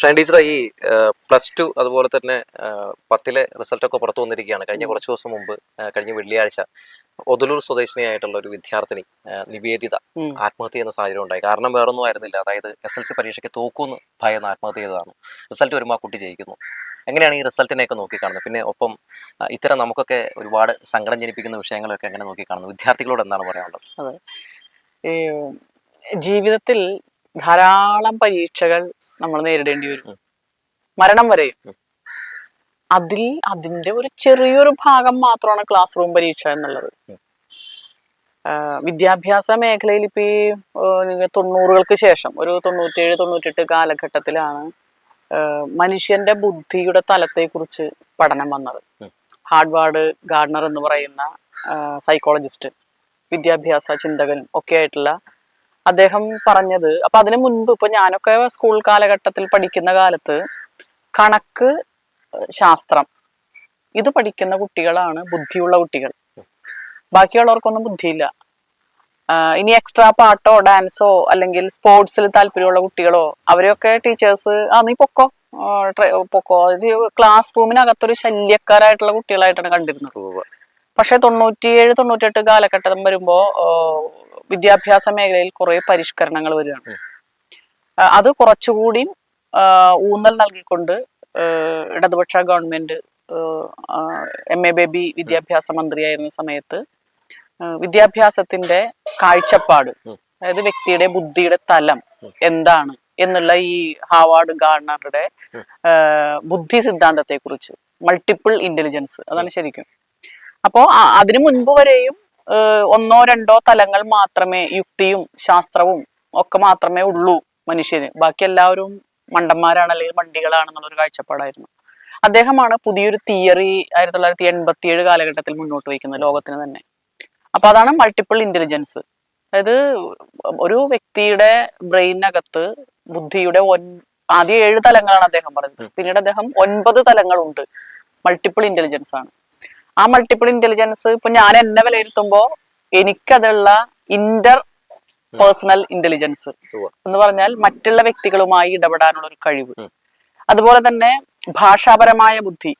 Shine teacher ഈ plus two അതുപോലെ തന്നെ പത്തിലെ റിസൾട്ടൊക്കെ പുറത്തു വന്നിരിക്കുകയാണ്. കഴിഞ്ഞ കുറച്ച് ദിവസം മുമ്പ് കഴിഞ്ഞ വെള്ളിയാഴ്ച ഒതലൂർ സ്വദേശിനിയായിട്ടുള്ള ഒരു വിദ്യാർത്ഥിനി നിവേദിത ആത്മഹത്യ ചെയ്യുന്ന സാഹചര്യം ഉണ്ടായി. കാരണം വേറൊന്നും ആയിരുന്നില്ല. അതായത് എസ് എൽ സി പരീക്ഷയ്ക്ക് തോക്കുന്ന് ഭയന്ന് ആത്മഹത്യ ചെയ്തതാണ് റിസൾട്ട് വരുമ്പോൾ ആ കുട്ടി ജയിക്കുന്നു. എങ്ങനെയാണ് ഈ റിസൾട്ടിനെയൊക്കെ നോക്കിക്കാണുന്നത്? പിന്നെ ഒപ്പം ഇത്തരം നമുക്കൊക്കെ ഒരുപാട് സങ്കടം ജനിപ്പിക്കുന്ന വിഷയങ്ങളൊക്കെ എങ്ങനെ നോക്കിക്കാണുന്നു വിദ്യാർത്ഥികളോട് എന്താണ് പറയാനുള്ളത്? അതെ. ജീവിതത്തിൽ ധാരാളം പരീക്ഷകൾ നമ്മൾ നേരിടേണ്ടി വരും. മരണം വരെയും അതിൽ അതിന്റെ ഒരു ചെറിയൊരു ഭാഗം മാത്രമാണ് ക്ലാസ് റൂം പരീക്ഷ എന്നുള്ളത്. വിദ്യാഭ്യാസ മേഖലയിൽ ഇപ്പൊ ഈ തൊണ്ണൂറുകൾക്ക് ശേഷം ഒരു തൊണ്ണൂറ്റേഴ് തൊണ്ണൂറ്റെട്ട് കാലഘട്ടത്തിലാണ് മനുഷ്യന്റെ ബുദ്ധിയുടെ തലത്തെക്കുറിച്ച് പഠനം വന്നത്. ഹാർഡ്വാർഡ് ഗാർഡ്നർ എന്ന് പറയുന്ന സൈക്കോളജിസ്റ്റ് വിദ്യാഭ്യാസ ചിന്തകനും ഒക്കെ ആയിട്ടുള്ള അദ്ദേഹം പറഞ്ഞത്. അപ്പൊ അതിനു മുൻപ് ഇപ്പൊ ഞാനൊക്കെ സ്കൂൾ കാലഘട്ടത്തിൽ പഠിക്കുന്ന കാലത്ത് കണക്ക് ശാസ്ത്രം ഇത് പഠിക്കുന്ന കുട്ടികളാണ് ബുദ്ധിയുള്ള കുട്ടികൾ. ബാക്കിയുള്ളവർക്കൊന്നും ബുദ്ധിയില്ല. ഇനി എക്സ്ട്രാ പാട്ടോ ഡാൻസോ അല്ലെങ്കിൽ സ്പോർട്സിൽ താല്പര്യമുള്ള കുട്ടികളോ അവരെയൊക്കെ ടീച്ചേഴ്സ് ആ നീ പൊക്കോ? പൊക്കോ? ക്ലാസ് റൂമിനകത്തൊരു ശല്യക്കാരായിട്ടുള്ള കുട്ടികളായിട്ടാണ് കണ്ടിരുന്നത്. പക്ഷെ തൊണ്ണൂറ്റിയേഴ് തൊണ്ണൂറ്റെട്ട് കാലഘട്ടം വരുമ്പോൾ വിദ്യാഭ്യാസ മേഖലയിൽ കുറെ പരിഷ്കരണങ്ങൾ വരികയാണ്. അത് കുറച്ചുകൂടി ഊന്നൽ നൽകിക്കൊണ്ട് ഇടതുപക്ഷ ഗവൺമെന്റ് എം എ ബേബി വിദ്യാഭ്യാസ മന്ത്രിയായിരുന്ന സമയത്ത് വിദ്യാഭ്യാസത്തിന്റെ കാഴ്ചപ്പാട് അതായത് വ്യക്തിയുടെ ബുദ്ധിയുടെ തലം എന്താണ് എന്നുള്ള ഈ ഹാവാർഡ് ഗാർണറുടെ ബുദ്ധി സിദ്ധാന്തത്തെ കുറിച്ച് മൾട്ടിപ്പിൾ ഇന്റലിജൻസ് അതാണ് ശരിക്കും. അപ്പോ അതിനു മുൻപ് വരെയും ഒന്നോ രണ്ടോ തലങ്ങൾ മാത്രമേ യുക്തിയും ശാസ്ത്രവും ഒക്കെ മാത്രമേ ഉള്ളൂ മനുഷ്യന്. ബാക്കി എല്ലാവരും മണ്ടന്മാരാണ് അല്ലെങ്കിൽ മണ്ടികളാണെന്നുള്ളൊരു കാഴ്ചപ്പാടായിരുന്നു. അദ്ദേഹമാണ് പുതിയൊരു തിയറി ആയിരത്തി തൊള്ളായിരത്തി എൺപത്തി ഏഴ് കാലഘട്ടത്തിൽ മുന്നോട്ട് വയ്ക്കുന്നത് ലോകത്തിന് തന്നെ. അപ്പൊ അതാണ് മൾട്ടിപ്പിൾ ഇന്റലിജൻസ് അതായത് ഒരു വ്യക്തിയുടെ ബ്രെയിനകത്ത് ബുദ്ധിയുടെ ഒൻ ആദ്യം ഏഴ് തലങ്ങളാണ് അദ്ദേഹം പറഞ്ഞത്. പിന്നീട് അദ്ദേഹം ഒൻപത് തലങ്ങളുണ്ട്. മൾട്ടിപ്പിൾ ഇന്റലിജൻസ് ആണ്. ആ മൾട്ടിപ്പിൾ ഇന്റലിജൻസ് ഇപ്പൊ ഞാൻ എന്നെ വിലയിരുത്തുമ്പോ എനിക്കതുള്ള ഇന്റർ പേഴ്സണൽ ഇന്റലിജൻസ് എന്ന് പറഞ്ഞാൽ മറ്റുള്ള വ്യക്തികളുമായി ഇടപെടാനുള്ള ഒരു കഴിവ്. അതുപോലെ തന്നെ ഭാഷാപരമായ ബുദ്ധി.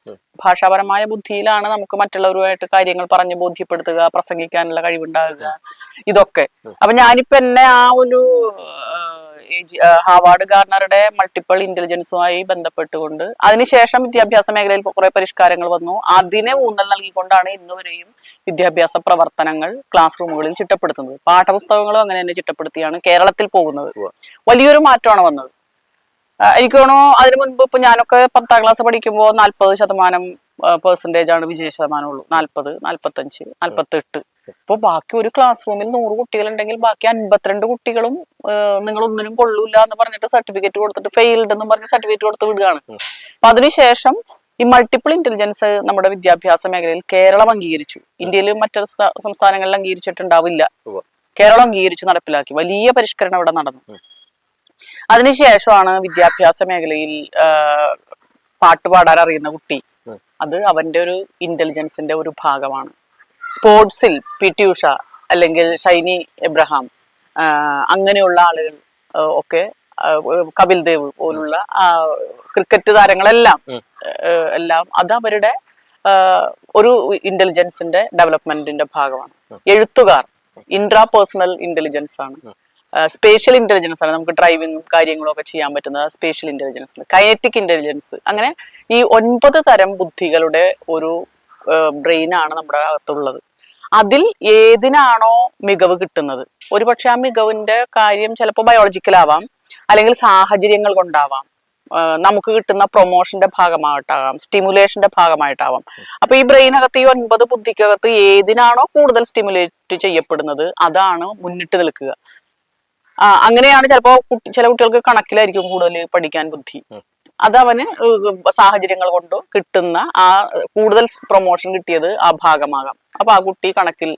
ഭാഷാപരമായ ബുദ്ധിയിലാണ് നമുക്ക് മറ്റുള്ളവരുമായിട്ട് കാര്യങ്ങൾ പറഞ്ഞ് ബോധ്യപ്പെടുത്തുക പ്രസംഗിക്കാനുള്ള കഴിവുണ്ടാകുക ഇതൊക്കെ. അപ്പൊ ഞാനിപ്പോ എന്നെ ആ ഒരു ഹാവാർഡ് ഗാർണറുടെ മൾട്ടിപ്പിൾ ഇന്റലിജൻസുമായി ബന്ധപ്പെട്ടുകൊണ്ട് അതിനുശേഷം വിദ്യാഭ്യാസ മേഖലയിൽ കുറെ പരിഷ്കാരങ്ങൾ വന്നു. അതിനെ ഊന്നൽ നൽകിക്കൊണ്ടാണ് ഇന്നുവരെയും വിദ്യാഭ്യാസ പ്രവർത്തനങ്ങൾ ക്ലാസ് റൂമുകളിൽ ചിട്ടപ്പെടുത്തുന്നത്. പാഠപുസ്തകങ്ങളും അങ്ങനെ തന്നെ ചിട്ടപ്പെടുത്തിയാണ് കേരളത്തിൽ പോകുന്നത്. വലിയൊരു മാറ്റമാണ് വന്നത്. എനിക്കാണോ എനിക്ക് തോന്നുന്നു അതിനു മുൻപ് ഇപ്പൊ ഞാനൊക്കെ പത്താം ക്ലാസ് പഠിക്കുമ്പോൾ നാല്പത് ശതമാനം പെർസെന്റേജ് ആണ് വിജയ ശതമാനം ഉള്ളൂ. നാല്പത് നാല്പത്തഞ്ച് നാല്പത്തെട്ട്. ഇപ്പൊ ബാക്കി ഒരു ക്ലാസ് റൂമിൽ നൂറ് കുട്ടികളുണ്ടെങ്കിൽ ബാക്കി അൻപത്തിരണ്ട് കുട്ടികളും നിങ്ങൾ ഒന്നിനും കൊള്ളൂല എന്ന് പറഞ്ഞിട്ട് സർട്ടിഫിക്കറ്റ് കൊടുത്തിട്ട് ഫെയിൽഡ് എന്ന് പറഞ്ഞ് സർട്ടിഫിക്കറ്റ് കൊടുത്ത് വിടുകയാണ്. അപ്പൊ അതിനുശേഷം ഈ മൾട്ടിപ്പിൾ ഇന്റലിജൻസ് നമ്മുടെ വിദ്യാഭ്യാസ മേഖലയിൽ കേരളം അംഗീകരിച്ചു. ഇന്ത്യയിൽ മറ്റു സ്ഥ- സംസ്ഥാനങ്ങളിൽ അംഗീകരിച്ചിട്ടുണ്ടാവില്ല. കേരളം അംഗീകരിച്ച് നടപ്പിലാക്കി. വലിയ പരിഷ്കരണം ഇവിടെ നടന്നു. അതിനുശേഷമാണ് വിദ്യാഭ്യാസ മേഖലയിൽ പാട്ട് പാടാൻ അറിയുന്ന കുട്ടി. അത് അവന്റെ ഒരു ഇന്റലിജൻസിന്റെ ഒരു ഭാഗമാണ്. സ്പോർട്സിൽ പി ടി ഉഷ അല്ലെങ്കിൽ ഷൈനി എബ്രഹാം അങ്ങനെയുള്ള ആളുകൾ ഒക്കെ കപിൽ ദേവ് പോലുള്ള ക്രിക്കറ്റ് താരങ്ങളെല്ലാം എല്ലാം അത് അവരുടെ ഒരു ഇന്റലിജൻസിന്റെ ഡെവലപ്മെന്റിന്റെ ഭാഗമാണ്. എഴുത്തുകാർ ഇൻട്രാ പേഴ്സണൽ ഇന്റലിജൻസ് ആണ്. സ്പേഷ്യൽ ഇന്റലിജൻസ് ആണ് നമുക്ക് ഡ്രൈവിങ്ങും കാര്യങ്ങളും ഒക്കെ ചെയ്യാൻ പറ്റുന്നത്. സ്പേഷ്യൽ ഇന്റലിജൻസ് ഉണ്ട് കയറ്റിക് ഇന്റലിജൻസ് അങ്ങനെ ഈ ഒൻപത് തരം ബുദ്ധികളുടെ ഒരു ബ്രെയിൻ ആണ് നമ്മുടെ അകത്തുള്ളത്. അതിൽ ഏതിനാണോ മികവ് കിട്ടുന്നത്? ഒരുപക്ഷെ ആ മികവിന്റെ കാര്യം ചിലപ്പോൾ ബയോളജിക്കൽ ആവാം അല്ലെങ്കിൽ സാഹചര്യങ്ങൾ കൊണ്ടാവാം. നമുക്ക് കിട്ടുന്ന പ്രൊമോഷന്റെ ഭാഗമായിട്ടാകാം സ്റ്റിമുലേഷന്റെ ഭാഗമായിട്ടാവാം. അപ്പൊ ഈ ബ്രെയിനകത്ത് ഈ ഒൻപത് ബുദ്ധിക്കകത്ത് ഏതിനാണോ കൂടുതൽ സ്റ്റിമുലേറ്റ് ചെയ്യപ്പെടുന്നത്? അതാണ് മുന്നിട്ട് നിൽക്കുക. അങ്ങനെയാണ് ചിലപ്പോ ചില കുട്ടികൾക്ക് കണക്കിലായിരിക്കും കൂടുതൽ പഠിക്കാൻ ബുദ്ധി. അത് അവന് ഏഹ് സാഹചര്യങ്ങൾ കൊണ്ട് കിട്ടുന്ന ആ കൂടുതൽ പ്രൊമോഷൻ കിട്ടിയത് ആ ഭാഗമാകാം. അപ്പൊ ആ കുട്ടി കണക്കിൽ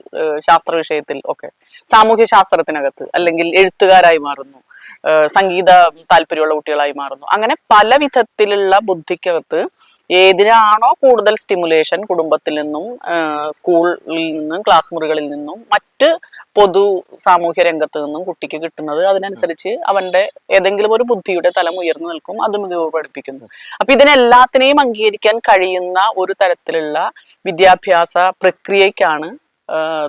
ശാസ്ത്ര വിഷയത്തിൽ ഒക്കെ. സാമൂഹ്യ ശാസ്ത്രത്തിനകത്ത് അല്ലെങ്കിൽ എഴുത്തുകാരായി മാറുന്നു സംഗീത താല്പര്യമുള്ള കുട്ടികളായി മാറുന്നു. അങ്ങനെ പല വിധത്തിലുള്ള ബുദ്ധിക്കകത്ത് ഏതിനാണോ കൂടുതൽ സ്റ്റിമുലേഷൻ കുടുംബത്തിൽ നിന്നും സ്കൂളിൽ നിന്നും ക്ലാസ് മുറികളിൽ നിന്നും മറ്റ് പൊതു സാമൂഹ്യ രംഗത്ത് നിന്നും കുട്ടിക്ക് കിട്ടുന്നത് അതിനനുസരിച്ച് അവന്റെ ഏതെങ്കിലും ഒരു ബുദ്ധിയുടെ തലം ഉയർന്നു നിൽക്കും അത് മികവ് പഠിപ്പിക്കുന്നു. അപ്പൊ ഇതിനെല്ലാത്തിനെയും അംഗീകരിക്കാൻ കഴിയുന്ന ഒരു തരത്തിലുള്ള വിദ്യാഭ്യാസ പ്രക്രിയയ്ക്കാണ്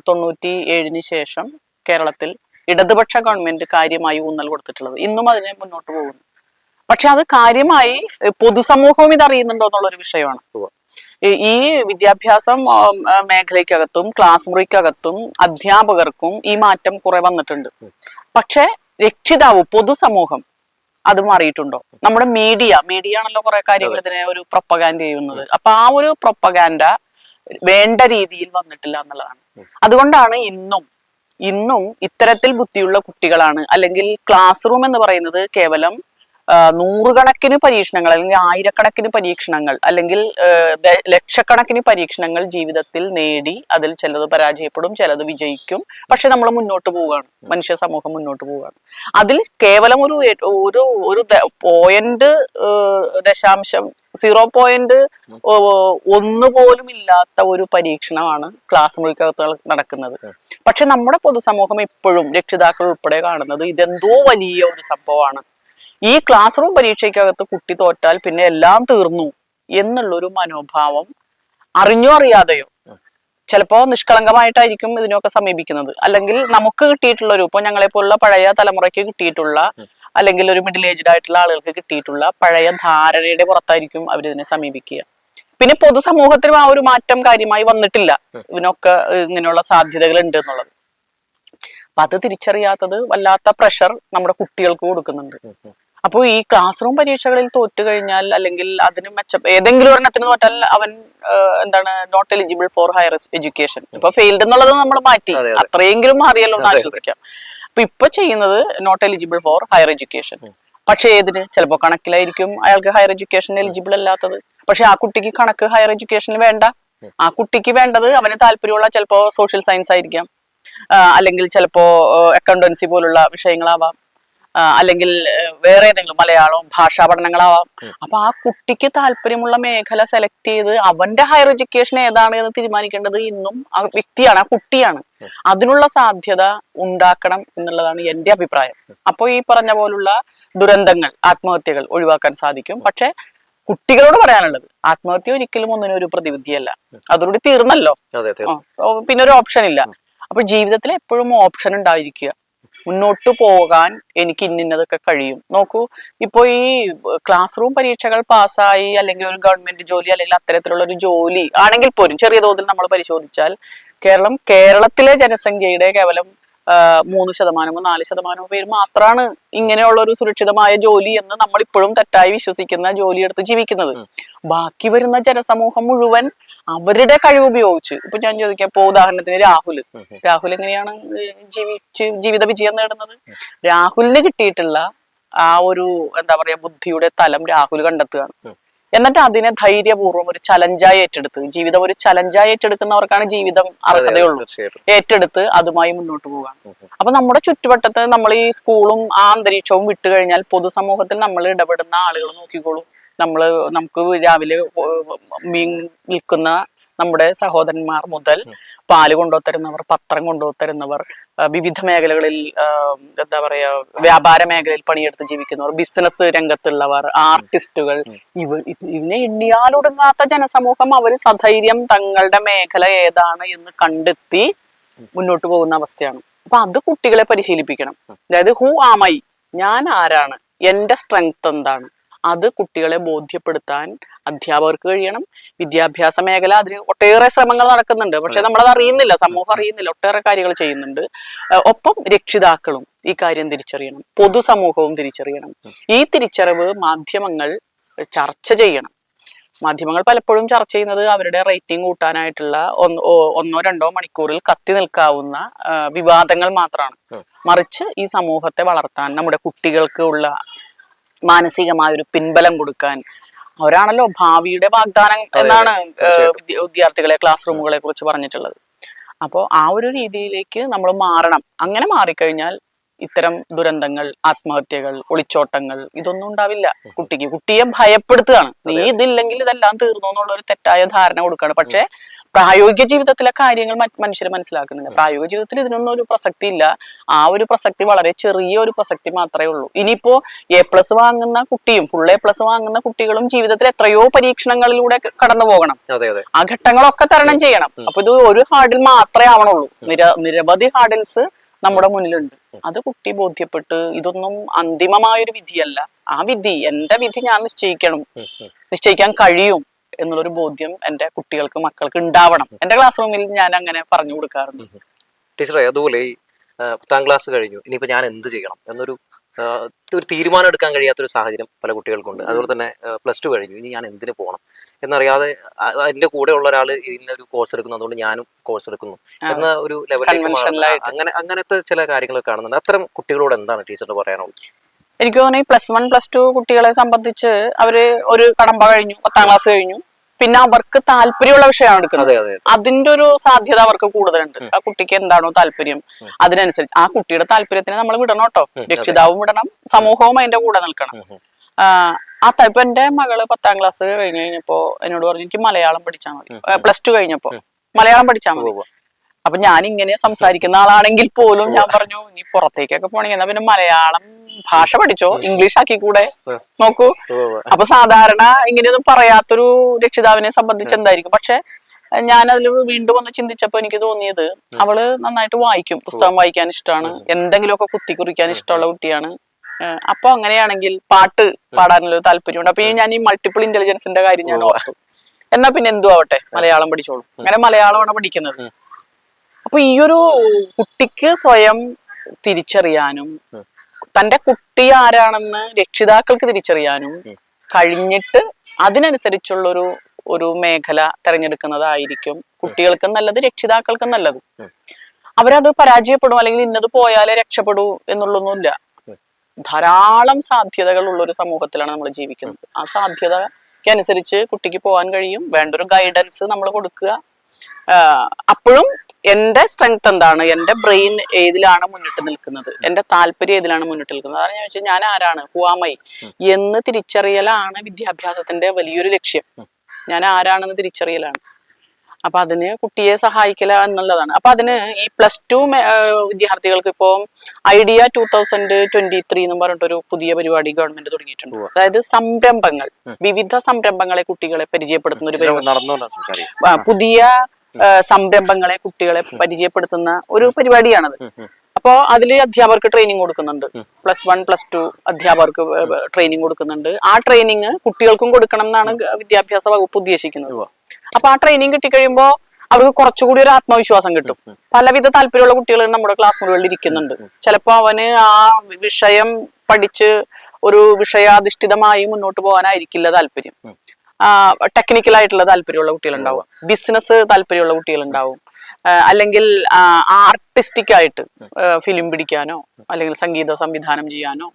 തൊണ്ണൂറ്റി ഏഴിന് ശേഷം കേരളത്തിൽ ഇടതുപക്ഷ ഗവൺമെന്റ് കാര്യമായി ഊന്നൽ കൊടുത്തിട്ടുള്ളത്. ഇന്നും അതിനെ മുന്നോട്ട് പോകുന്നു. പക്ഷെ അത് കാര്യമായി പൊതുസമൂഹവും ഇത് അറിയുന്നുണ്ടോ എന്നുള്ളൊരു വിഷയമാണ്. ഈ- വിദ്യാഭ്യാസം മേഖലയ്ക്കകത്തും ക്ലാസ് മുറിക്കകത്തും അധ്യാപകർക്കും ഈ മാറ്റം കുറെ വന്നിട്ടുണ്ട്. പക്ഷെ രക്ഷിതാവ് പൊതുസമൂഹം അത് മാറിയിട്ടുണ്ടോ? നമ്മുടെ മീഡിയ മീഡിയ ആണല്ലോ കുറെ കാര്യങ്ങൾ ഇതിനെ ഒരു പ്രൊപ്പഗാൻഡ ചെയ്യുന്നത്. അപ്പൊ ആ ഒരു പ്രൊപ്പഗാൻഡ വേണ്ട രീതിയിൽ വന്നിട്ടില്ല എന്നുള്ളതാണ്. അതുകൊണ്ടാണ് ഇന്നും ഇന്നും ഇത്തരത്തിൽ ബുദ്ധിയുള്ള കുട്ടികളാണ് അല്ലെങ്കിൽ ക്ലാസ് റൂം എന്ന് പറയുന്നത് കേവലം നൂറുകണക്കിന് പരീക്ഷണങ്ങൾ അല്ലെങ്കിൽ ആയിരക്കണക്കിന് പരീക്ഷണങ്ങൾ അല്ലെങ്കിൽ ലക്ഷക്കണക്കിന് പരീക്ഷണങ്ങൾ ജീവിതത്തിൽ നേടി അതിൽ ചിലത് പരാജയപ്പെടും ചിലത് വിജയിക്കും. പക്ഷെ നമ്മൾ മുന്നോട്ട് പോവുകയാണ്. മനുഷ്യ സമൂഹം മുന്നോട്ട് പോവുകയാണ്. അതിൽ കേവലം ഒരു ഒരു ഒരു പോയിന്റ് ദശാംശം സീറോ പോയിന്റ് ഒന്ന് പോലും ഇല്ലാത്ത ഒരു പരീക്ഷണമാണ് ക്ലാസ് മുറിക്കകത്ത് നടക്കുന്നത്. പക്ഷെ നമ്മുടെ പൊതുസമൂഹം ഇപ്പോഴും രക്ഷിതാക്കൾ ഉൾപ്പെടെ കാണുന്നത് ഇതെന്തോ വലിയ ഒരു സംഭവമാണ്. ഈ ക്ലാസ് റൂം പരീക്ഷയ്ക്കകത്ത് കുട്ടി തോറ്റാൽ പിന്നെ എല്ലാം തീർന്നു എന്നുള്ളൊരു മനോഭാവം അറിഞ്ഞോ അറിയാതെയോ ചിലപ്പോൾ നിഷ്കളങ്കമായിട്ടായിരിക്കും ഇതിനൊക്കെ സമീപിക്കുന്നത്. അല്ലെങ്കിൽ നമുക്ക് കിട്ടിയിട്ടുള്ള ഒരു ഇപ്പൊ ഞങ്ങളെ പോലുള്ള പഴയ തലമുറയ്ക്ക് കിട്ടിയിട്ടുള്ള അല്ലെങ്കിൽ ഒരു മിഡിൽ ഏജ്ഡ് ആയിട്ടുള്ള ആളുകൾക്ക് കിട്ടിയിട്ടുള്ള പഴയ ധാരണയുടെ പുറത്തായിരിക്കും ഇതിനെ സമീപിക്കുക. പിന്നെ പൊതുസമൂഹത്തിനും ആ ഒരു മാറ്റം കാര്യമായി വന്നിട്ടില്ല. ഇതിനൊക്കെ ഇങ്ങനെയുള്ള സാധ്യതകൾ ഉണ്ട് എന്നുള്ളത്. അപ്പൊ അത് തിരിച്ചറിയാത്തത് വല്ലാത്ത പ്രഷർ നമ്മുടെ കുട്ടികൾക്ക് കൊടുക്കുന്നുണ്ട്. അപ്പോൾ ഈ ക്ലാസ് റൂം പരീക്ഷകളിൽ തോറ്റു കഴിഞ്ഞാൽ അല്ലെങ്കിൽ അതിന് മെച്ചം ഏതെങ്കിലും ഒരെണ്ണത്തിന് തോറ്റാൽ അവൻ എന്താണ് not eligible for higher education ഇപ്പൊ ഫെയിൽഡ് എന്നുള്ളത് നമ്മൾ മാറ്റി. അതെ, അതെ. അത്രയെങ്കിലും മാറിയല്ലോ എന്ന് ആശ്വസിക്കാം. അപ്പൊ ഇപ്പൊ ചെയ്യുന്നത് not eligible for higher education പക്ഷേ ഏതിന്? ചിലപ്പോ കണക്കിലായിരിക്കും അയാൾക്ക് ഹയർ എഡ്യൂക്കേഷൻ എലിജിബിൾ അല്ലാത്തത്. പക്ഷെ ആ കുട്ടിക്ക് കണക്ക് ഹയർ എഡ്യൂക്കേഷന് വേണ്ട. ആ കുട്ടിക്ക് വേണ്ടത് അവന് താല്പര്യമുള്ള ചിലപ്പോ സോഷ്യൽ സയൻസ് ആയിരിക്കാം. അല്ലെങ്കിൽ ചിലപ്പോ അക്കൗണ്ടൻസി പോലുള്ള വിഷയങ്ങളാവാം. അല്ലെങ്കിൽ വേറെ ഏതെങ്കിലും മലയാളവും ഭാഷാ പഠനങ്ങളാവാം. അപ്പൊ ആ കുട്ടിക്ക് താല്പര്യമുള്ള മേഖല സെലക്ട് ചെയ്ത് അവന്റെ ഹയർ എഡ്യൂക്കേഷൻ ഏതാണ് എന്ന് തീരുമാനിക്കേണ്ടത് ഇന്നും ആ വ്യക്തിയാണ് ആ കുട്ടിയാണ്. അതിനുള്ള സാധ്യത ഉണ്ടാക്കണം എന്നുള്ളതാണ് എന്റെ അഭിപ്രായം. അപ്പോൾ ഈ പറഞ്ഞ പോലുള്ള ദുരന്തങ്ങൾ ആത്മഹത്യകൾ ഒഴിവാക്കാൻ സാധിക്കും. പക്ഷെ കുട്ടികളോട് പറയാനുള്ളത് ആത്മഹത്യ ഒരിക്കലും ഒന്നിനും ഒരു പ്രതിവിധിയല്ല. അതോടുകൂടി തീർന്നല്ലോ. പിന്നെ ഒരു ഓപ്ഷൻ ഇല്ല. അപ്പൊ ജീവിതത്തിൽ എപ്പോഴും ഓപ്ഷൻ ഉണ്ടായിരിക്കുക. മുന്നോട്ട് പോകാൻ എനിക്ക് ഇന്നിന്നതൊക്കെ കഴിയും. നോക്കൂ ഇപ്പോൾ ഈ ക്ലാസ് റൂം പരീക്ഷകൾ പാസ്സായി അല്ലെങ്കിൽ ഒരു ഗവൺമെന്റ് ജോലി അല്ലെങ്കിൽ അത്തരത്തിലുള്ള ഒരു ജോലി ആണെങ്കിൽ പോലും ചെറിയ തോതിൽ നമ്മൾ പരിശോധിച്ചാൽ കേരളം കേരളത്തിലെ ജനസംഖ്യയുടെ കേവലം മൂന്ന് ശതമാനമോ നാല് ശതമാനമോ പേര് മാത്രമാണ് ഇങ്ങനെയുള്ള ഒരു സുരക്ഷിതമായ ജോലി എന്ന് നമ്മൾ ഇപ്പോഴും തെറ്റായി വിശ്വസിക്കുന്ന ജോലിയെടുത്ത് ജീവിക്കുന്നത്. ബാക്കി വരുന്ന ജനസമൂഹം മുഴുവൻ അവരുടെ കഴിവ് ഉപയോഗിച്ച്. ഇപ്പൊ ഞാൻ ചോദിക്കാം ഇപ്പൊ ഉദാഹരണത്തിന് രാഹുൽ. രാഹുൽ എങ്ങനെയാണ് ജീവിച്ച് ജീവിത വിജയം നേടുന്നത്? രാഹുലിന് കിട്ടിയിട്ടുള്ള ആ ഒരു എന്താ പറയാ ബുദ്ധിയുടെ തലം രാഹുൽ കണ്ടെത്തുകയാണ്. എന്നിട്ട് അതിനെ ധൈര്യപൂർവം ഒരു ചലഞ്ചായി ഏറ്റെടുത്ത് ജീവിതം ഒരു ചലഞ്ചായി ഏറ്റെടുക്കുന്നവർക്കാണ് ജീവിതം അർഹതയുള്ളൂ ഏറ്റെടുത്ത് അതുമായി മുന്നോട്ട് പോവുകയാണ്. അപ്പൊ നമ്മുടെ ചുറ്റുവട്ടത്ത് നമ്മൾ ഈ സ്കൂളും ആ അന്തരീക്ഷവും വിട്ടുകഴിഞ്ഞാൽ പൊതുസമൂഹത്തിൽ നമ്മൾ ഇടപെടുന്ന ആളുകൾ നോക്കിക്കോളൂ. നമ്മൾ നമുക്ക് രാവിലെ മീൻ വിൽക്കുന്ന നമ്മുടെ സഹോദരന്മാർ മുതൽ പാൽ കൊണ്ടുതരുന്നവർ പത്രം കൊണ്ടുതരുന്നവർ വിവിധ മേഖലകളിൽ എന്താ പറയാ വ്യാപാര മേഖലയിൽ പണിയെടുത്ത് ജീവിക്കുന്നവർ ബിസിനസ് രംഗത്തുള്ളവർ ആർട്ടിസ്റ്റുകൾ ഇവ ഇത് ഇതിനെ എണ്ണിയാലൊടുങ്ങാത്ത ജനസമൂഹം അവർ സധൈര്യം തങ്ങളുടെ മേഖല ഏതാണ് എന്ന് കണ്ടെത്തി മുന്നോട്ട് പോകുന്ന അവസ്ഥയാണ്. അപ്പൊ അത് കുട്ടികളെ പരിശീലിപ്പിക്കണം. അതായത് ഹൂ ആമൈ ഞാൻ ആരാണ്? എന്റെ സ്ട്രെങ്ത് എന്താണ്? അത് കുട്ടികളെ ബോധ്യപ്പെടുത്താൻ അധ്യാപകർക്ക് കഴിയണം. വിദ്യാഭ്യാസ മേഖല അതിന് ഒട്ടേറെ ശ്രമങ്ങൾ നടക്കുന്നുണ്ട്. പക്ഷെ നമ്മളത് അറിയുന്നില്ല. സമൂഹം അറിയുന്നില്ല. ഒട്ടേറെ കാര്യങ്ങൾ ചെയ്യുന്നുണ്ട്. ഒപ്പം രക്ഷിതാക്കളും ഈ കാര്യം തിരിച്ചറിയണം. പൊതുസമൂഹവും തിരിച്ചറിയണം. ഈ തിരിച്ചറിവ് മാധ്യമങ്ങൾ ചർച്ച ചെയ്യണം. മാധ്യമങ്ങൾ പലപ്പോഴും ചർച്ച ചെയ്യുന്നത് അവരുടെ റേറ്റിംഗ് കൂട്ടാനായിട്ടുള്ള ഒന്ന് രണ്ടോ മണിക്കൂറിൽ കത്തി നിൽക്കാവുന്ന വിവാദങ്ങൾ മാത്രമാണ് മറിച്ച് ഈ സമൂഹത്തെ വളർത്താൻ നമ്മുടെ കുട്ടികൾക്ക് ഉള്ള മാനസികമായ ഒരു പിൻബലം കൊടുക്കാൻ അവരാണല്ലോ ഭാവിയുടെ വാഗ്ദാനം എന്നാണ് വിദ്യാർത്ഥികളെ ക്ലാസ് റൂമുകളെ കുറിച്ച് പറഞ്ഞിട്ടുള്ളത്. അപ്പോൾ ആ ഒരു രീതിയിലേക്ക് നമ്മൾ മാറണം. അങ്ങനെ മാറിക്കഴിഞ്ഞാൽ ഇത്തരം ദുരന്തങ്ങൾ ആത്മഹത്യകൾ ഒളിച്ചോട്ടങ്ങൾ ഇതൊന്നും ഉണ്ടാവില്ല. കുട്ടിക്ക് കുട്ടിയെ ഭയപ്പെടുത്തുകയാണ്. നീ ഇതില്ലെങ്കിൽ ഇതെല്ലാം തീർന്നു എന്നുള്ള ഒരു തെറ്റായ ധാരണ കൊടുക്കുകയാണ്. പക്ഷേ പ്രായോഗിക ജീവിതത്തിലെ കാര്യങ്ങൾ മനുഷ്യർ മനസ്സിലാക്കുന്നില്ല. പ്രായോഗിക ജീവിതത്തിൽ ഇതിനൊന്നും ഒരു പ്രസക്തി ഇല്ല. ആ ഒരു പ്രസക്തി വളരെ ചെറിയ ഒരു പ്രസക്തി മാത്രമേ ഉള്ളൂ. ഇനിയിപ്പോ എ പ്ലസ് വാങ്ങുന്ന കുട്ടിയും ഫുൾ എ പ്ലസ് വാങ്ങുന്ന കുട്ടികളും ജീവിതത്തിൽ എത്രയോ പരീക്ഷണങ്ങളിലൂടെ കടന്നു പോകണം. ആ ഘട്ടങ്ങളൊക്കെ തരണം ചെയ്യണം. അപ്പൊ ഇത് ഒരു ഹാർഡിൽ മാത്രമേ ആവണുള്ളൂ. നിര നിരവധി ഹാർഡിൽസ് നമ്മുടെ മുന്നിലുണ്ട്. അത് കുട്ടി ബോധ്യപ്പെട്ട് ഇതൊന്നും അന്തിമമായൊരു വിധിയല്ല. ആ വിധി എന്റെ വിധി ഞാൻ നിശ്ചയിക്കണം. നിശ്ചയിക്കാൻ കഴിയും എന്നുള്ളൊരു ബോധ്യം എന്റെ കുട്ടികൾക്ക് മക്കൾക്ക് ഉണ്ടാവണം. എന്റെ ക്ലാസ് റൂമിൽ ഞാൻ അങ്ങനെ പറഞ്ഞു കൊടുക്കാറുണ്ട്. ടീച്ചറെ അതുപോലെ ഈ പത്താം ക്ലാസ് കഴിഞ്ഞു. ഇനിയിപ്പോ ഞാൻ എന്ത് ചെയ്യണം എന്നൊരു ഒരു തീരുമാനം എടുക്കാൻ കഴിയാത്ത ഒരു സാഹചര്യം പല കുട്ടികൾക്കുണ്ട്. അതുപോലെ തന്നെ പ്ലസ് ടു കഴിഞ്ഞു. ഇനി ഞാൻ എന്തിനു പോകണം എന്നറിയാതെ എന്റെ കൂടെ ഉള്ള ഒരാൾ ഇതിനൊരു കോഴ്സ് എടുക്കുന്നു. അതുകൊണ്ട് ഞാനും കോഴ്സ് എടുക്കുന്നു. എന്ന ഒരു ലെവലിലേക്ക് അങ്ങനെ അങ്ങനത്തെ ചില കാര്യങ്ങൾ കാണുന്നുണ്ട്. അത്തരം കുട്ടികളോട് എന്താണ് ടീച്ചറിന് പറയാനുള്ളത്? എനിക്ക് തോന്നുന്നു ഈ പ്ലസ് വൺ പ്ലസ് ടു കുട്ടികളെ സംബന്ധിച്ച് അവർ ഒരു കടമ്പ കഴിഞ്ഞു പത്താം ക്ലാസ് കഴിഞ്ഞു. പിന്നെ അവർക്ക് താല്പര്യമുള്ള വിഷയമാണ് എടുക്കുന്നത്. അതെ അതെ അതിന്റെ ഒരു സാധ്യത അവർക്ക് കൂടുതലുണ്ട്. ആ കുട്ടിക്ക് എന്താണോ താല്പര്യം അതിനനുസരിച്ച്. ആ കുട്ടിയുടെ താല്പര്യത്തിന് നമ്മൾ വിടണം കേട്ടോ. രക്ഷിതാവും വിടണം. സമൂഹവും അതിന്റെ കൂടെ നിൽക്കണം. ആ, ഇപ്പൊ എന്റെ മകൾ പത്താം ക്ലാസ് കഴിഞ്ഞു കഴിഞ്ഞപ്പോ എന്നോട് പറഞ്ഞു എനിക്ക് മലയാളം പഠിച്ചാൽ മതി. പ്ലസ് ടു കഴിഞ്ഞപ്പോ. മലയാളം പഠിച്ചാൽ മതി. അപ്പൊ ഞാൻ ഇങ്ങനെ സംസാരിക്കുന്ന ആളാണെങ്കിൽ പോലും ഞാൻ പറഞ്ഞു നീ പുറത്തേക്കൊക്കെ പോണെങ്കിൽ എന്നാ പിന്നെ മലയാളം ഭാഷ പഠിച്ചോ? ഇംഗ്ലീഷ് ആക്കി കൂടെ നോക്കൂ. അപ്പൊ സാധാരണ ഇങ്ങനെയൊന്നും പറയാത്തൊരു രക്ഷിതാവിനെ സംബന്ധിച്ച് എന്തായിരിക്കും? പക്ഷെ ഞാൻ അതിൽ വീണ്ടും ഒന്ന് ചിന്തിച്ചപ്പോ എനിക്ക് തോന്നിയത് അവൾ നന്നായിട്ട് വായിക്കും. പുസ്തകം വായിക്കാൻ ഇഷ്ടമാണ്. എന്തെങ്കിലുമൊക്കെ കുത്തി കുറിക്കാൻ ഇഷ്ടമുള്ള കുട്ടിയാണ്. അപ്പൊ അങ്ങനെയാണെങ്കിൽ പാട്ട് പാടാനല്ലോ താല്പര്യമുണ്ട്. അപ്പൊ ഞാൻ ഈ മൾട്ടിപ്പിൾ ഇന്റലിജൻസിന്റെ കാര്യം ഞാൻ ഓർത്തു. എന്നാ പിന്നെ എന്തു ആവട്ടെ? മലയാളം പഠിച്ചോളൂ. അങ്ങനെ മലയാളമാണ് പഠിക്കുന്നത്. അപ്പൊ ഈ ഒരു കുട്ടിക്ക് സ്വയം തിരിച്ചറിയാനും തന്റെ കുട്ടി ആരാണെന്ന് രക്ഷിതാക്കൾക്ക് തിരിച്ചറിയാനും കഴിഞ്ഞിട്ട് അതിനനുസരിച്ചുള്ളൊരു ഒരു മേഖല തെരഞ്ഞെടുക്കുന്നതായിരിക്കും കുട്ടികൾക്കും നല്ലത് രക്ഷിതാക്കൾക്കും നല്ലത്. അവരത് പരാജയപ്പെടും അല്ലെങ്കിൽ ഇന്നത് പോയാലേ രക്ഷപ്പെടൂ എന്നുള്ളൊന്നുമില്ല. ധാരാളം സാധ്യതകളുള്ള ഒരു സമൂഹത്തിലാണ് നമ്മൾ ജീവിക്കുന്നത്. ആ സാധ്യതയ്ക്ക് അനുസരിച്ച് കുട്ടിക്ക് പോകാൻ കഴിയും. വേണ്ടൊരു ഗൈഡൻസ് നമ്മൾ കൊടുക്കുക. അപ്പോഴും എന്റെ സ്ട്രെങ്ത് എന്താണ്? എന്റെ ബ്രെയിൻ ഏതിലാണ് മുന്നിട്ട് നിൽക്കുന്നത്? എന്റെ താല്പര്യം ഏതിലാണ് മുന്നിട്ട് നിൽക്കുന്നത്? അതാണ് ഞാൻ ചോദിച്ചാൽ ഞാൻ ആരാണ്? ഹുവാമൈ എന്ന് തിരിച്ചറിയലാണ് വിദ്യാഭ്യാസത്തിന്റെ വലിയൊരു ലക്ഷ്യം. ഞാൻ ആരാണെന്ന് തിരിച്ചറിയലാണ്. അപ്പൊ അതിന് കുട്ടിയെ സഹായിക്കല എന്നുള്ളതാണ്. അപ്പൊ അതിന് ഈ പ്ലസ് ടു വിദ്യാർത്ഥികൾക്ക് ഇപ്പോ idea two thousand twenty three എന്ന് പറഞ്ഞിട്ടൊരു പുതിയ പരിപാടി ഗവൺമെന്റ് തുടങ്ങിയിട്ടുണ്ട്. അതായത് സംരംഭങ്ങൾ. വിവിധ സംരംഭങ്ങളെ കുട്ടികളെ പരിചയപ്പെടുത്തുന്ന ഒരു പരിപാടി. പുതിയ സംരംഭങ്ങളെ കുട്ടികളെ പരിചയപ്പെടുത്തുന്ന ഒരു പരിപാടിയാണത്. അപ്പോ അതിൽ അധ്യാപകർക്ക് ട്രെയിനിങ് കൊടുക്കുന്നുണ്ട്. പ്ലസ് വൺ പ്ലസ് ടു അധ്യാപകർക്ക് ട്രെയിനിങ് കൊടുക്കുന്നുണ്ട്. ആ ട്രെയിനിങ് കുട്ടികൾക്കും കൊടുക്കണം എന്നാണ് വിദ്യാഭ്യാസ വകുപ്പ് ഉദ്ദേശിക്കുന്നത്. അപ്പൊ ആ ട്രെയിനിങ് കിട്ടിക്കഴിയുമ്പോ അവർക്ക് കുറച്ചുകൂടി ഒരു ആത്മവിശ്വാസം കിട്ടും. പലവിധ താല്പര്യമുള്ള കുട്ടികൾ നമ്മുടെ ക്ലാസ് മുറികളിൽ ഇരിക്കുന്നുണ്ട്. ചിലപ്പോ അവന് ആ വിഷയം പഠിച്ച് ഒരു വിഷയാധിഷ്ഠിതമായി മുന്നോട്ട് പോകാനായിരിക്കില്ല താല്പര്യം. ടെക്നിക്കൽ ആയിട്ടുള്ള താല്പര്യമുള്ള കുട്ടികളുണ്ടാവും. ബിസിനസ് താല്പര്യമുള്ള കുട്ടികളുണ്ടാവും. ഉണ്ടാവും അല്ലെങ്കിൽ ആർട്ടിസ്റ്റിക് ആയിട്ട് ഫിലിം പിടിക്കാനോ അല്ലെങ്കിൽ സംഗീത സംവിധാനം ചെയ്യാനോ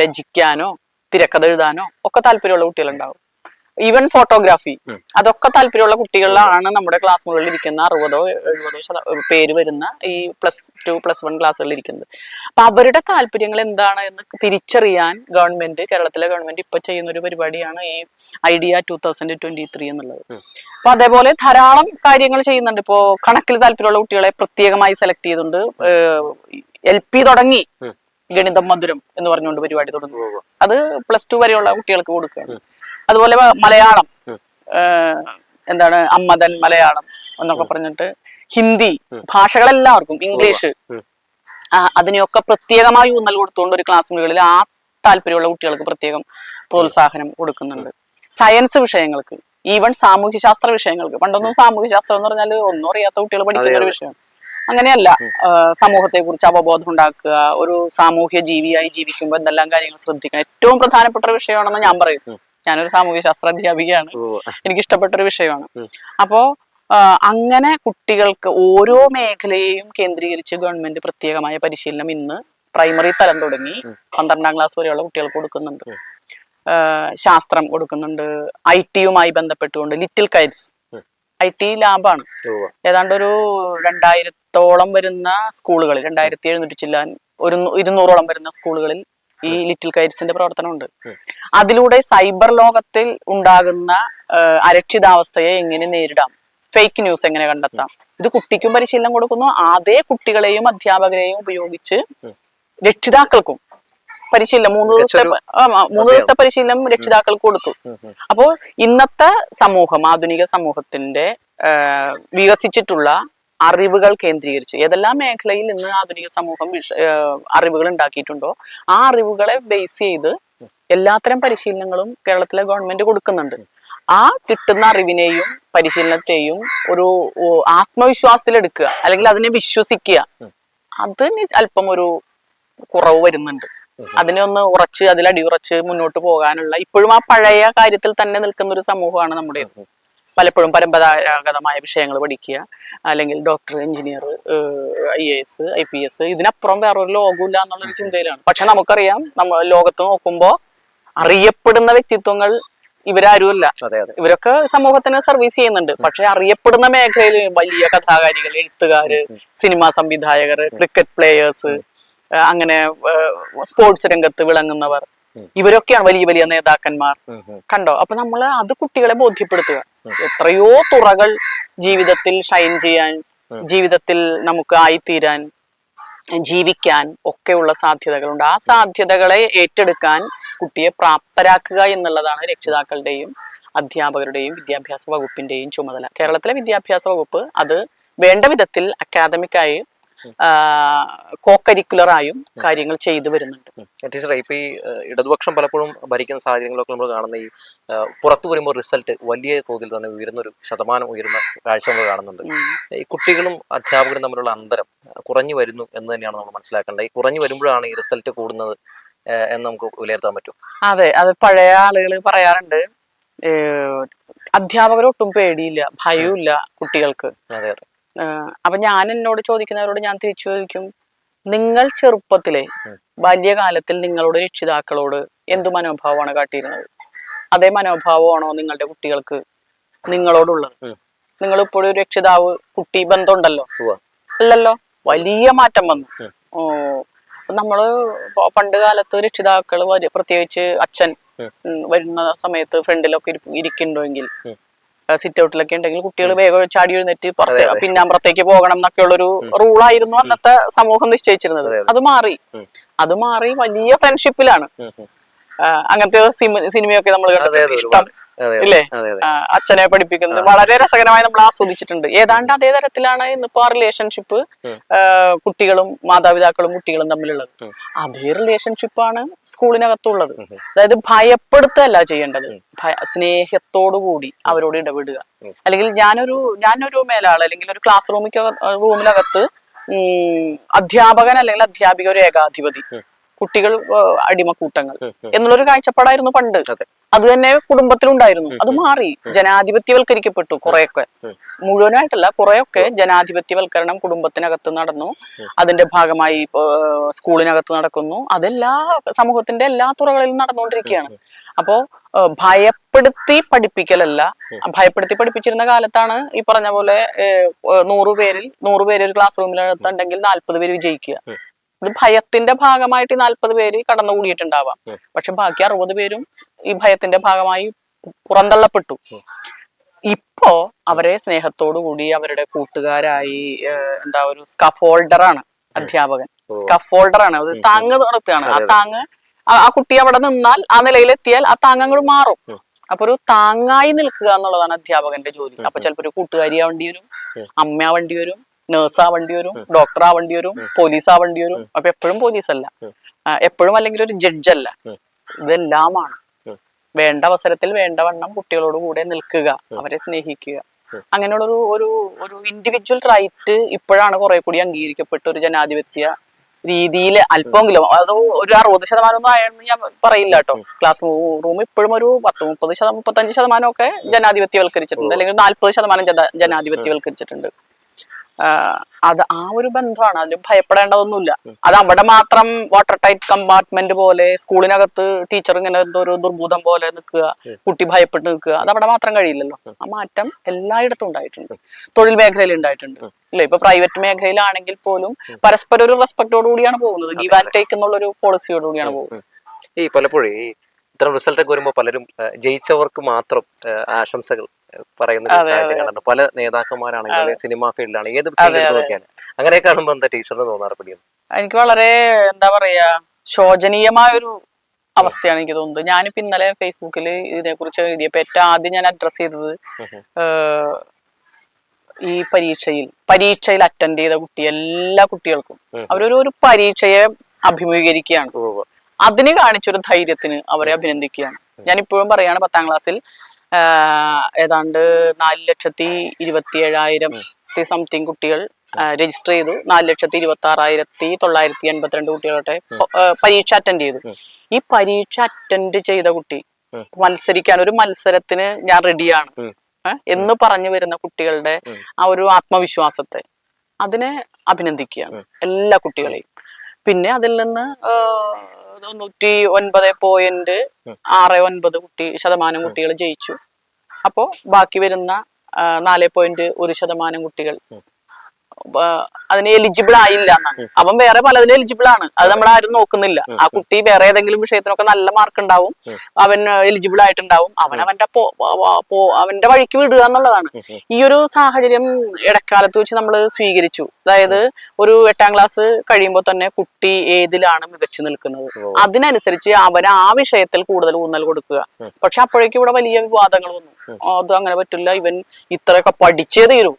രചിക്കാനോ തിരക്കഥ എഴുതാനോ ഒക്കെ താല്പര്യമുള്ള കുട്ടികളുണ്ടാവും. ഈവൻ ഫോട്ടോഗ്രാഫി അതൊക്കെ താല്പര്യമുള്ള കുട്ടികളിലാണ് നമ്മുടെ ക്ലാസ് മുകളിൽ ഇരിക്കുന്ന അറുപതോ എഴുപതോ ശത പേര് വരുന്ന ഈ പ്ലസ് ടു പ്ലസ് വൺ ക്ലാസ്സുകളിൽ ഇരിക്കുന്നത്. അപ്പൊ അവരുടെ താല്പര്യങ്ങൾ എന്താണ് എന്ന് തിരിച്ചറിയാൻ ഗവൺമെന്റ് കേരളത്തിലെ ഗവൺമെന്റ് ഇപ്പൊ ചെയ്യുന്ന ഒരു പരിപാടിയാണ് ഈ idea two thousand twenty three എന്നുള്ളത് അപ്പൊ അതേപോലെ ധാരാളം കാര്യങ്ങൾ ചെയ്യുന്നുണ്ട്. ഇപ്പോ കണക്കിൽ താല്പര്യമുള്ള കുട്ടികളെ പ്രത്യേകമായി സെലക്ട് ചെയ്തുകൊണ്ട് എൽ പി തുടങ്ങി ഗണിതം മധുരം എന്ന് പറഞ്ഞുകൊണ്ട് പരിപാടി തുടങ്ങി. അത് പ്ലസ് ടു വരെയുള്ള കുട്ടികൾക്ക് കൊടുക്കുകയാണ്. അതുപോലെ മലയാളം. എന്താണ് അമ്മതൻ മലയാളം എന്നൊക്കെ പറഞ്ഞിട്ട് ഹിന്ദി ഭാഷകളെല്ലാവർക്കും ഇംഗ്ലീഷ്. അതിനെയൊക്കെ പ്രത്യേകമായി ഊന്നൽ കൊടുത്തുകൊണ്ട് ഒരു ക്ലാസ് മുറികളിൽ ആ താല്പര്യമുള്ള കുട്ടികൾക്ക് പ്രത്യേകം പ്രോത്സാഹനം കൊടുക്കുന്നുണ്ട്. സയൻസ് വിഷയങ്ങൾക്ക് ഈവൻ സാമൂഹ്യശാസ്ത്ര വിഷയങ്ങൾക്ക്. പണ്ടൊന്നും സാമൂഹ്യശാസ്ത്രം എന്ന് പറഞ്ഞാൽ ഒന്നും അറിയാത്ത കുട്ടികൾ പഠിക്കുന്ന ഒരു വിഷയം. അങ്ങനെയല്ല. സമൂഹത്തെ കുറിച്ച് അവബോധം ഉണ്ടാക്കുക ഒരു സാമൂഹ്യ ജീവിയായി ജീവിക്കുമ്പോൾ എന്തെല്ലാം കാര്യങ്ങൾ ശ്രദ്ധിക്കണം. ഏറ്റവും പ്രധാനപ്പെട്ട ഒരു വിഷയമാണെന്ന് ഞാൻ പറയും. ഞാനൊരു സാമൂഹ്യ ശാസ്ത്ര അധ്യാപികയാണ്. എനിക്ക് ഇഷ്ടപ്പെട്ട ഒരു വിഷയമാണ് അപ്പോ അങ്ങനെ കുട്ടികൾക്ക് ഓരോ മേഖലയെയും കേന്ദ്രീകരിച്ച് ഗവൺമെന്റ് പ്രത്യേകമായ പരിശീലനം ഇന്ന് പ്രൈമറി തലം തുടങ്ങി പന്ത്രണ്ടാം ക്ലാസ് വരെയുള്ള കുട്ടികൾക്ക് കൊടുക്കുന്നുണ്ട്. ശാസ്ത്രം കൊടുക്കുന്നുണ്ട്. ഐ ടിയുമായി ബന്ധപ്പെട്ടുകൊണ്ട് ലിറ്റിൽ കൈറ്റ്സ് ഐ ടി ലാബാണ്. ഏതാണ്ട് ഒരു രണ്ടായിരത്തോളം വരുന്ന സ്കൂളുകളിൽ രണ്ടായിരത്തി എഴുന്നൂറ്റി ചില്ലാൻ ഒരു ഇരുന്നൂറോളം വരുന്ന സ്കൂളുകളിൽ ഈ ലിറ്റിൽ കൈറ്റ്സിന്റെ പ്രവർത്തനമുണ്ട്. അതിലൂടെ സൈബർ ലോകത്തിൽ ഉണ്ടാകുന്ന അരക്ഷിതാവസ്ഥയെ എങ്ങനെ നേരിടാം? ഫേക്ക് ന്യൂസ് എങ്ങനെ കണ്ടെത്താം? ഇത് കുട്ടിക്കും പരിശീലനം കൊടുക്കുന്നു. അതേ കുട്ടികളെയും അധ്യാപകരെയും ഉപയോഗിച്ച് രക്ഷിതാക്കൾക്കും പരിശീലനം മൂന്ന് ദിവസത്തെ മൂന്ന് ദിവസത്തെ പരിശീലനം രക്ഷിതാക്കൾക്ക് കൊടുത്തു. അപ്പോൾ ഇന്നത്തെ സമൂഹം ആധുനിക സമൂഹത്തിന്റെ വികസിച്ചിട്ടുള്ള അറിവുകൾ കേന്ദ്രീകരിച്ച് ഏതെല്ലാം മേഖലയിൽ ഇന്ന് ആധുനിക സമൂഹം വിഷ- അറിവുകൾ ഉണ്ടാക്കിയിട്ടുണ്ടോ ആ അറിവുകളെ ബേസ് ചെയ്ത് എല്ലാത്തരം പരിശീലനങ്ങളും കേരളത്തിലെ ഗവൺമെന്റ് കൊടുക്കുന്നുണ്ട്. ആ കിട്ടുന്ന അറിവിനെയും പരിശീലനത്തെയും ഒരു ആത്മവിശ്വാസത്തിൽ ആത്മവിശ്വാസത്തിലെടുക്കുക അല്ലെങ്കിൽ അതിനെ വിശ്വസിക്കുക അതിന് അല്പം ഒരു കുറവ് വരുന്നുണ്ട്. അതിനെ ഒന്ന് ഉറച്ച് അതിൽ അടിയുറച്ച് മുന്നോട്ട് പോകാനുള്ള ഇപ്പോഴും ആ പഴയ കാര്യത്തിൽ തന്നെ നിൽക്കുന്ന ഒരു സമൂഹമാണ് നമ്മുടെ പലപ്പോഴും പരമ്പരാഗതമായ വിഷയങ്ങൾ പഠിക്കുക അല്ലെങ്കിൽ doctor engineer I A S I P S ഇതിനപ്പുറം വേറൊരു ലോകമില്ല എന്നുള്ളൊരു ചിന്തയിലാണ്. പക്ഷെ നമുക്കറിയാം നമ്മൾ ലോകത്ത് നോക്കുമ്പോൾ അറിയപ്പെടുന്ന വ്യക്തിത്വങ്ങൾ ഇവരാരുമല്ല. ഇവരൊക്കെ സമൂഹത്തിന് സർവീസ് ചെയ്യുന്നുണ്ട്. പക്ഷെ അറിയപ്പെടുന്ന മേഖലയിൽ വലിയ കഥാകാരികൾ എഴുത്തുകാര് സിനിമാ സംവിധായകർ ക്രിക്കറ്റ് പ്ലേയേഴ്സ് അങ്ങനെ സ്പോർട്സ് രംഗത്ത് വിളങ്ങുന്നവർ ഇവരൊക്കെയാണ് വലിയ വലിയ നേതാക്കന്മാർ. കണ്ടോ? അപ്പൊ നമ്മൾ അത് കുട്ടികളെ ബോധ്യപ്പെടുത്തുക. എത്രയോ തുറകൾ ജീവിതത്തിൽ ഷൈൻ ചെയ്യാൻ ജീവിതത്തിൽ നമുക്ക് ആയിത്തീരാൻ ജീവിക്കാൻ ഒക്കെയുള്ള സാധ്യതകളുണ്ട്. ആ സാധ്യതകളെ ഏറ്റെടുക്കാൻ കുട്ടിയെ പ്രാപ്തരാക്കുക എന്നുള്ളതാണ് രക്ഷിതാക്കളുടെയും അധ്യാപകരുടെയും വിദ്യാഭ്യാസ വകുപ്പിന്റെയും ചുമതല. കേരളത്തിലെ വിദ്യാഭ്യാസ വകുപ്പ് അത് വേണ്ട വിധത്തിൽ അക്കാദമിക്കായി കോക്കരിക്കുലറായും കാര്യങ്ങൾ ചെയ്തു വരുന്നുണ്ട്. ടീച്ചറെ ഇപ്പൊ ഈ ഇടതുപക്ഷം പലപ്പോഴും ഭരിക്കുന്ന സാഹചര്യങ്ങളൊക്കെ നമ്മൾ കാണുന്ന ഈ പുറത്തു വരുമ്പോൾ റിസൾട്ട് വലിയ തോതിൽ തന്നെ ഉയരുന്ന ഒരു ശതമാനം ഉയരുന്ന കാഴ്ച നമ്മൾ കാണുന്നുണ്ട്. ഈ കുട്ടികളും അധ്യാപകരും തമ്മിലുള്ള അന്തരം കുറഞ്ഞു വരുന്നു എന്ന് തന്നെയാണ് നമ്മൾ മനസ്സിലാക്കേണ്ടത്. ഈ കുറഞ്ഞു വരുമ്പോഴാണ് ഈ റിസൾട്ട് കൂടുന്നത് എന്ന് നമുക്ക് വിലയിരുത്താൻ പറ്റും. അതെ അത് പഴയ ആളുകൾ പറയാറുണ്ട് അധ്യാപകരൊട്ടും പേടിയില്ല ഭയവുമില്ല കുട്ടികൾക്ക്. അതെ അതെ. അപ്പൊ ഞാൻ എന്നോട് ചോദിക്കുന്നവരോട് ഞാൻ തിരിച്ചു ചോദിക്കും നിങ്ങൾ ചെറുപ്പത്തിലെ ബാല്യകാലത്തിൽ നിങ്ങളുടെ രക്ഷിതാക്കളോട് എന്ത് മനോഭാവമാണ് കാട്ടിയിരുന്നത് അതേ മനോഭാവമാണോ നിങ്ങളുടെ കുട്ടികൾക്ക് നിങ്ങളോടുള്ളത്. നിങ്ങൾ ഇപ്പോഴും ഒരു രക്ഷിതാവ് കുട്ടി ബന്ധമുണ്ടല്ലോ. അല്ലല്ലോ വലിയ മാറ്റം വന്നു. ഓ നമ്മൾ പണ്ട് കാലത്ത് രക്ഷിതാക്കൾ പ്രത്യേകിച്ച് അച്ഛൻ വരുന്ന സമയത്ത് ഫ്രണ്ടിലൊക്കെ ഇരിക്കുന്നുണ്ടെങ്കിൽ. സിറ്റ് ഔട്ടിലൊക്കെ ഉണ്ടെങ്കിൽ കുട്ടികൾ വേഗം ചാടി എഴുന്നേറ്റ് പുറത്ത് പിന്നെ അതെ. എന്നൊക്കെയുള്ള ഒരു റൂൾ റൂളായിരുന്നു അന്നത്തെ സമൂഹം നിശ്ചയിച്ചിരുന്നത്. അതെ, മാറി. അത് മാറി വലിയ ഫ്രണ്ട്ഷിപ്പിലാണ് അങ്ങനത്തെ സിനിമയൊക്കെ നമ്മൾ കണ്ടത്. ഇഷ്ടം. ഇല്ലേ? അച്ഛനെ പഠിപ്പിക്കുന്നത് വളരെ രസകരമായി നമ്മൾ ആസ്വദിച്ചിട്ടുണ്ട്. ഏതാണ്ട് അതേ തരത്തിലാണ് ഇന്നിപ്പോ ആ റിലേഷൻഷിപ്പ് കുട്ടികളും മാതാപിതാക്കളും കുട്ടികളും തമ്മിലുള്ളത്. അതേ അതേ റിലേഷൻഷിപ്പാണ് സ്കൂളിനകത്തുള്ളത്. അതായത് ഭയപ്പെടുത്തല്ല ചെയ്യേണ്ടത്. സ്നേഹത്തോടു കൂടി അവരോട് ഇടപെടുക. അല്ലെങ്കിൽ ഞാനൊരു ഞാനൊരു മേലാൾ അല്ലെങ്കിൽ ഒരു ക്ലാസ് റൂമിക്ക് റൂമിനകത്ത് അധ്യാപകൻ അല്ലെങ്കിൽ അധ്യാപിക ഒരു ഏകാധിപതി. കുട്ടികൾ അടിമക്കൂട്ടങ്ങൾ. എന്നുള്ളൊരു കാഴ്ചപ്പാടായിരുന്നു പണ്ട്. അതെ. തന്നെ കുടുംബത്തിലുണ്ടായിരുന്നു. അത് മാറി. ജനാധിപത്യവൽക്കരിക്കപ്പെട്ടു കുറെയൊക്കെ. മുഴുവനായിട്ടല്ല കുറെയൊക്കെ ജനാധിപത്യവൽക്കരണം കുടുംബത്തിനകത്ത് നടന്നു. അതിന്റെ ഭാഗമായി സ്കൂളിനകത്ത് നടക്കുന്നു. അതെല്ലാ സമൂഹത്തിന്റെ എല്ലാ തുറകളിലും നടന്നുകൊണ്ടിരിക്കുകയാണ്. അപ്പോ ഭയപ്പെടുത്തി പഠിപ്പിക്കലല്ല. ഭയപ്പെടുത്തി പഠിപ്പിച്ചിരുന്ന കാലത്താണ് ഈ പറഞ്ഞ പോലെ ഏഹ്, ഏഹ്, നൂറ് പേരിൽ നൂറ് പേര് ഒരു ക്ലാസ് റൂമിനകത്തുണ്ടെങ്കിൽ നാല്പത് പേര് വിജയിക്കുക. ഇത് ഭയത്തിന്റെ ഭാഗമായിട്ട് ഈ നാൽപ്പത് പേര് കടന്നുകൂടിയിട്ടുണ്ടാവാം. പക്ഷെ ബാക്കി അറുപത് പേരും ഈ ഭയത്തിന്റെ ഭാഗമായി പുറന്തള്ളപ്പെട്ടു. ഇപ്പോ അവരെ സ്നേഹത്തോടു കൂടി അവരുടെ കൂട്ടുകാരായി എന്താ ഒരു സ്കഫോൾഡറാണ് അധ്യാപകൻ. സ്കഫോൾഡറാണ് അത് താങ്ങ് നടത്തുകയാണ്. ആ. താങ്ങ് ആ- കുട്ടി അവിടെ നിന്നാൽ ആ നിലയിലെത്തിയാൽ ആ താങ്ങ് അങ്ങോട്ട് മാറും. അപ്പൊ ഒരു താങ്ങായി നിൽക്കുക എന്നുള്ളതാണ് അധ്യാപകന്റെ ജോലി. അപ്പൊ ചിലപ്പോ ഒരു കൂട്ടുകാരിയാവേണ്ടി വരും അമ്മയാവേണ്ടി അമ്മ വരും നേഴ്സ് ആവേണ്ടി വരും ഡോക്ടർ ആവേണ്ടി വരും പോലീസ് ആവേണ്ടി വരും അപ്പൊ എപ്പോഴും പോലീസ് അല്ല. എപ്പോഴും അല്ലെങ്കിൽ ഒരു ജഡ്ജ് അല്ല. ഇതെല്ലാമാണ്. വേണ്ട അവസരത്തിൽ വേണ്ട വണ്ണം കുട്ടികളോട് കൂടെ നിൽക്കുക അവരെ സ്നേഹിക്കുക. അങ്ങനെയുള്ളൊരു ഒരു ഒരു ഇൻഡിവിജ്വൽ റൈറ്റ് ഇപ്പോഴാണ് കുറെ കൂടി അംഗീകരിക്കപ്പെട്ട ഒരു ജനാധിപത്യ രീതിയിൽ അല്പമെങ്കിലും അത് ഒരു അറുപത് ശതമാനം ഒന്നും ആയെന്ന് ഞാൻ പറയില്ല കേട്ടോ. ക്ലാസ് റൂം ഇപ്പോഴും ഒരു പത്ത് മുപ്പത് ശതമാനം മുപ്പത്തഞ്ച് ശതമാനം ഒക്കെ ജനാധിപത്യവൽക്കരിച്ചിട്ടുണ്ട്. അല്ലെങ്കിൽ നാല്പത് ശതമാനം ജന- ജനാധിപത്യവൽക്കരിച്ചിട്ടുണ്ട്. അത് ആ ഒരു ബന്ധമാണ്. അതിന് ഭയപ്പെടേണ്ടതൊന്നുമില്ല. അത് അവിടെ മാത്രം വാട്ടർ ടൈറ്റ് കമ്പാർട്ട്മെന്റ് പോലെ സ്കൂളിനകത്ത് ടീച്ചർ ഇങ്ങനെ എന്തോ ഒരു ദുർഭൂതം പോലെ നിൽക്കുക കുട്ടി ഭയപ്പെട്ട് നിൽക്കുക അത് അവിടെ മാത്രം കഴിയില്ലല്ലോ. ആ മാറ്റം എല്ലായിടത്തും ഉണ്ടായിട്ടുണ്ട്. തൊഴിൽ മേഖലയിൽ ഉണ്ടായിട്ടുണ്ട്. ഇല്ല ഇപ്പൊ പ്രൈവറ്റ് മേഖലയിലാണെങ്കിൽ പോലും പരസ്പരം ഒരു റെസ്പെക്ടോട് കൂടിയാണ് പോകുന്നത്. ഗീവ് ആൻഡ് ടേക്ക് എന്നുള്ള ഒരു പോളിസിയോട് കൂടിയാണ് പോകുന്നത്. ഈ പലപ്പോഴും ഇത്തരം റിസൾട്ട് ഒക്കെ വരുമ്പോൾ പലരും ജയിച്ചവർക്ക് മാത്രം ആശംസകൾ പറയുന്ന കാര്യങ്ങളാണ് പല നേതാക്കന്മാരാണെങ്കിലും സിനിമാ ഫീൽഡിലാണ് ഏത് നോക്കിയാലും. അങ്ങനെ കാണുമ്പോൾ എന്താ ടീച്ചറിന് തോന്നാറ് പിടിയും? എനിക്ക് വളരെ എന്താ പറയാ ശോചനീയമായ ഒരു അവസ്ഥയാണ് എനിക്ക് തോന്നുന്നത്. ഞാനിപ്പോ ഇന്നലെ ഫേസ്ബുക്കിൽ ഇതിനെക്കുറിച്ച് എഴുതിയപ്പോ ഏറ്റവും ആദ്യം ഞാൻ അഡ്രസ് ചെയ്തത് ഈ പരീക്ഷയിൽ പരീക്ഷയിൽ അറ്റൻഡ് ചെയ്ത കുട്ടി എല്ലാ കുട്ടികൾക്കും. അവരൊരു ഒരു പരീക്ഷയെ അഭിമുഖീകരിക്കുകയാണ്. അതിന് കാണിച്ചൊരു ധൈര്യത്തിന് അവരെ അഭിനന്ദിക്കുകയാണ്. ഞാൻ ഇപ്പോഴും പറയാണ് പത്താം ക്ലാസ്സിൽ ഏതാണ്ട് നാല് ലക്ഷത്തി ഇരുപത്തി ഏഴായിരം സംതിങ് കുട്ടികൾ രജിസ്റ്റർ ചെയ്തു. നാല് ലക്ഷത്തി ഇരുപത്തി ആറായിരത്തി തൊള്ളായിരത്തി എൺപത്തിരണ്ട് കുട്ടികളോട്ടെ പരീക്ഷ അറ്റൻഡ് ചെയ്തു. ഈ പരീക്ഷ അറ്റൻഡ് ചെയ്ത കുട്ടി മത്സരിക്കാൻ ഒരു മത്സരത്തിന് ഞാൻ റെഡിയാണ് എന്ന് പറഞ്ഞു വരുന്ന കുട്ടികളുടെ ആ ഒരു ആത്മവിശ്വാസത്തെ അതിനെ അഭിനന്ദിക്കുകയാണ് എല്ലാ കുട്ടികളെയും. പിന്നെ അതിൽ നിന്ന് തൊണ്ണൂറ്റി ഒൻപത് പോയിന്റ് ആറ് ഒൻപത് കുട്ടി ശതമാനം കുട്ടികൾ ജയിച്ചു. അപ്പോ ബാക്കി വരുന്ന നാല് പോയിന്റ് ഒരു ശതമാനം കുട്ടികൾ. അതിന് എലിജിബിൾ ആയില്ല. എന്നാണ് അവൻ വേറെ പലതിനും എലിജിബിൾ ആണ്. അത് നമ്മൾ ആരും നോക്കുന്നില്ല. ആ കുട്ടി വേറെ ഏതെങ്കിലും വിഷയത്തിനൊക്കെ നല്ല മാർക്ക് ഉണ്ടാവും. അവൻ എലിജിബിൾ ആയിട്ടുണ്ടാവും. അവൻ അവന്റെ അവന്റെ വഴിക്ക് വിടുക എന്നുള്ളതാണ്. ഈ ഒരു സാഹചര്യം ഇടക്കാലത്ത് വെച്ച് നമ്മൾ സ്വീകരിച്ചു. അതായത് ഒരു എട്ടാം ക്ലാസ് കഴിയുമ്പോൾ തന്നെ കുട്ടി ഏതിലാണ് മികച്ചു നിൽക്കുന്നത്? അതിനനുസരിച്ച് അവന് ആ വിഷയത്തിൽ കൂടുതൽ ഊന്നൽ കൊടുക്കുക. പക്ഷെ അപ്പോഴേക്കും ഇവിടെ വലിയ വിവാദങ്ങൾ വന്നു. അത് അങ്ങനെ പറ്റില്ല. ഇവൻ ഇത്രയൊക്കെ പഠിച്ചേ തീരൂ.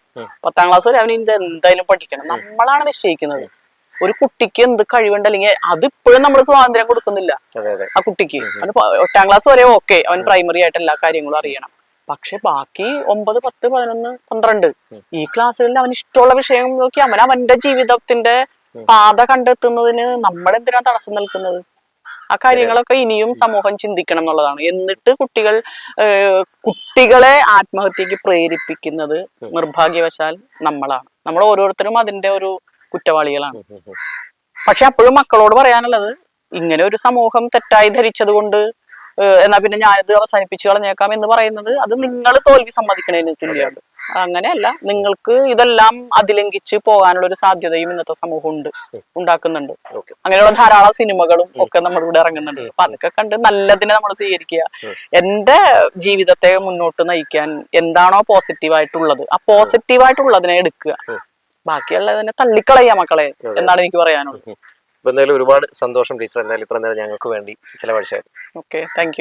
പത്താം ക്ലാസ് വരെ അവൻ ഇത് എന്തായാലും പഠിക്കണം. നമ്മളാണ് നിശ്ചയിക്കുന്നത്. ഒരു കുട്ടിക്ക് എന്ത് കഴിവുണ്ട് അല്ലെങ്കിൽ അതിപ്പോഴും നമ്മൾ സ്വാതന്ത്ര്യം കൊടുക്കുന്നില്ല. ആ കുട്ടിക്ക്. അവന് എട്ടാം ക്ലാസ് വരെ ഓക്കെ. അവൻ പ്രൈമറി ആയിട്ട് എല്ലാ കാര്യങ്ങളും അറിയണം. പക്ഷെ ബാക്കി ഒമ്പത് പത്ത് പതിനൊന്ന് പന്ത്രണ്ട് ഈ ക്ലാസ്സുകളിൽ അവൻ ഇഷ്ടമുള്ള വിഷയം നോക്കി അവൻ അവന്റെ ജീവിതത്തിന്റെ പാത കണ്ടെത്തുന്നതിന് നമ്മളെന്തിനാ തടസ്സം നിൽക്കുന്നത്? ആ കാര്യങ്ങളൊക്കെ ഇനിയും സമൂഹം ചിന്തിക്കണം എന്നുള്ളതാണ്. എന്നിട്ട് കുട്ടികൾ കുട്ടികളെ ആത്മഹത്യക്ക് പ്രേരിപ്പിക്കുന്നത് നിർഭാഗ്യവശാൽ നമ്മളാണ്. നമ്മൾ ഓരോരുത്തരും അതിന്റെ ഒരു കുറ്റവാളികളാണ്. പക്ഷെ അപ്പോഴും മക്കളോട് പറയാനുള്ളത് ഇങ്ങനെ ഒരു സമൂഹം തെറ്റായി ധരിച്ചത് കൊണ്ട് എന്നാ പിന്നെ ഞാനിത് അവസാനിപ്പിച്ചു കളഞ്ഞേക്കാം എന്ന് പറയുന്നത് അത് നിങ്ങൾ തോൽവി സമ്മതിക്കണേന് തുല്യമാണ് അങ്ങനെയല്ല നിങ്ങൾക്ക് ഇതെല്ലാം അതിലംഘിച്ച് പോകാനുള്ള ഒരു സാധ്യതയും ഇന്നത്തെ സമൂഹം ഉണ്ട് ഉണ്ടാക്കുന്നുണ്ട് അങ്ങനെയുള്ള ധാരാളം സിനിമകളും ഒക്കെ നമ്മുടെ ഇവിടെ ഇറങ്ങുന്നുണ്ട്. അപ്പൊ അതൊക്കെ കണ്ട് നല്ലതിനെ നമ്മൾ സ്വീകരിക്കുക. എന്റെ ജീവിതത്തെ മുന്നോട്ട് നയിക്കാൻ എന്താണോ പോസിറ്റീവായിട്ടുള്ളത് ആ പോസിറ്റീവായിട്ടുള്ളതിനെ എടുക്കുക. ബാക്കിയുള്ളതിനെ തള്ളിക്കളയാ മക്കളെ എന്നാണ് എനിക്ക് പറയാനുള്ളത്. അപ്പൊ എന്തായാലും ഒരുപാട് സന്തോഷം ടീച്ചർ എന്തായാലും ഇത്ര നേരം ഞങ്ങൾക്ക് വേണ്ടി ചിലവഴിച്ചായിരുന്നു ഓക്കെ താങ്ക്